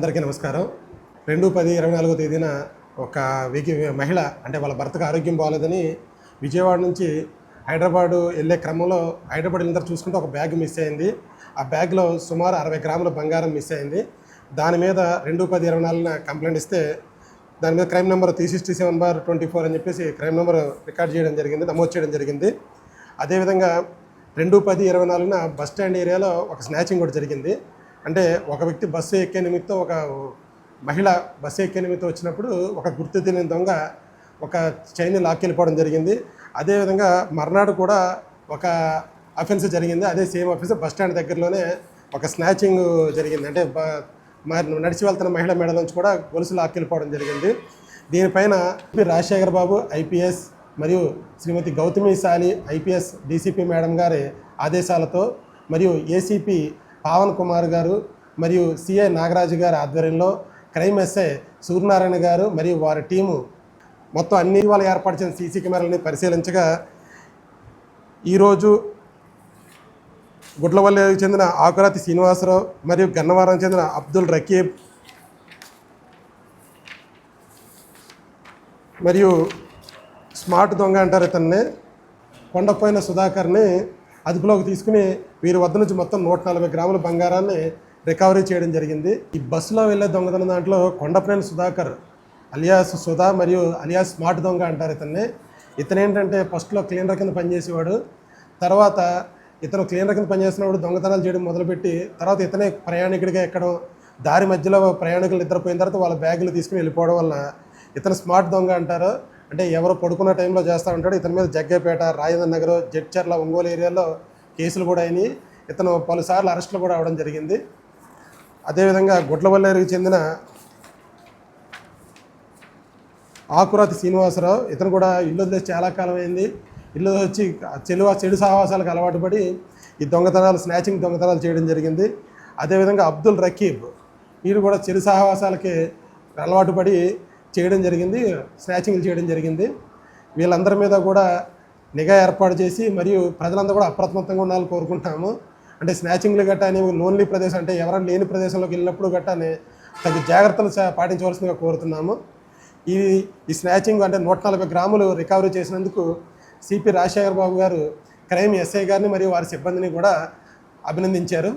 అందరికీ నమస్కారం. రెండు పది ఇరవై నాలుగో తేదీన ఒక వీకి మహిళ అంటే వాళ్ళ భర్తకు ఆరోగ్యం బాగాలేదని విజయవాడ నుంచి హైదరాబాద్ వెళ్ళే క్రమంలో హైదరాబాద్ వెళ్ళిన చూసుకుంటే ఒక బ్యాగ్ మిస్ అయింది. ఆ బ్యాగ్లో సుమారు అరవై గ్రాముల బంగారం మిస్ అయింది. దాని మీద రెండు పది ఇరవై నాలుగున కంప్లైంట్ ఇస్తే దాని మీద crime number three sixty seven bar twenty four అని చెప్పేసి క్రైమ్ నెంబర్ రికార్డ్ చేయడం జరిగింది నమోదు చేయడం జరిగింది. అదేవిధంగా రెండు పది ఇరవై నాలుగున బస్ స్టాండ్ ఏరియాలో ఒక స్నాచింగ్ కూడా జరిగింది. అంటే ఒక వ్యక్తి బస్సు ఎక్కే నిమిత్తం ఒక మహిళ బస్సు ఎక్కే నిమిత్తం వచ్చినప్పుడు ఒక గుర్తు తెలియని దొంగ ఒక చైన్ లాక్కెళ్ళిపోవడం జరిగింది. అదేవిధంగా మర్నాడు కూడా ఒక అఫెన్స్ జరిగింది. అదే సేమ్ అఫెన్స్ బస్ స్టాండ్ దగ్గరలోనే ఒక స్నాచింగ్ జరిగింది. అంటే నడిచి వెళ్తున్న మహిళ మెడ నుంచి కూడా గొలుసు లాక్కెళ్ళిపోవడం జరిగింది. దీనిపైన పి రాజశేఖర్ బాబు ఐపీఎస్ మరియు శ్రీమతి గౌతమి సాలి ఐపీఎస్ డీసీపీ మేడం గారి ఆదేశాలతో మరియు ఏసీపీ పావన్ కుమార్ గారు మరియు సిఐ నాగరాజు గారి ఆధ్వర్యంలో క్రైమ్ ఎస్ఐ సూర్యనారాయణ గారు మరియు వారి టీము మొత్తం అన్ని వాళ్ళు ఏర్పాటు చేసిన సీసీ కెమెరాలని పరిశీలించగా ఈరోజు గుడ్లవల్లికి చెందిన ఆకురాతి శ్రీనివాసరావు మరియు గన్నవరం చెందిన అబ్దుల్ రకీబ్ మరియు స్మార్ట్ దొంగ అంటారు ఇతన్ని కొండపోయిన సుధాకర్ని అదుపులోకి తీసుకుని వీరి వద్ద నుంచి మొత్తం నూట నలభై గ్రాముల బంగారాన్ని రికవరీ చేయడం జరిగింది. ఈ బస్సులో వెళ్ళే దొంగతనం దాంట్లో కొండప్రేణ సుధాకర్ అలియాస్ సుధా మరియు అలియాస్ స్మార్ట్ దొంగ అంటారు ఇతన్ని. ఇతను ఏంటంటే ఫస్ట్లో క్లీనర్ కింద పనిచేసేవాడు. తర్వాత ఇతను క్లీనర్ కింద పనిచేసినప్పుడు దొంగతనాలు చేయడం మొదలుపెట్టి తర్వాత ఇతనే ప్రయాణికుడిగా ఎక్కడం దారి మధ్యలో ప్రయాణికులు నిద్రపోయిన తర్వాత వాళ్ళ బ్యాగులు తీసుకుని వెళ్ళిపోవడం వల్ల ఇతను స్మార్ట్ దొంగ అంటారు. అంటే ఎవరు పడుకున్న టైంలో చేస్తూ ఉంటాడు. ఇతని మీద జగ్గేపేట రాజేంద్ర నగర్ జడ్చర్ల ఒంగోలు ఏరియాలో కేసులు కూడా అయినాయి. ఇతను పలుసార్లు అరెస్టులు కూడా అవడం జరిగింది. అదేవిధంగా గుడ్లవల్లేరుకు చెందిన ఆకురాతి శ్రీనివాసరావు ఇతను కూడా ఇల్లు వదిలేసి చాలా కాలం అయింది. ఇల్లు వచ్చి చెలువ చెడు సహవాసాలకు అలవాటు పడి ఈ దొంగతనాలు స్నాచింగ్ దొంగతనాలు చేయడం జరిగింది. అదేవిధంగా అబ్దుల్ రకీబ్ వీరు కూడా చెడు సహవాసాలకి అలవాటు పడి చేయడం జరిగింది స్నాచింగ్లు చేయడం జరిగింది. వీళ్ళందరి మీద కూడా నిఘా ఏర్పాటు చేసి మరియు ప్రజలందరూ కూడా అప్రమత్తంగా ఉండాలని కోరుకుంటాము అంటే స్నాచింగ్లు గట్టా అనేవి లోన్లీ ప్రదేశం అంటే ఎవరైనా లేని ప్రదేశంలోకి వెళ్ళినప్పుడు గట్టా తగు జాగ్రత్తలు పాటించవలసిందిగా కోరుతున్నాము. ఈ ఈ స్నాచింగ్ అంటే నూట నలభై గ్రాములు రికవరీ చేసినందుకు సిపి రాజశేఖర్ బాబు గారు క్రైమ్ ఎస్ఐ గారిని మరియు వారి సిబ్బందిని కూడా అభినందించారు.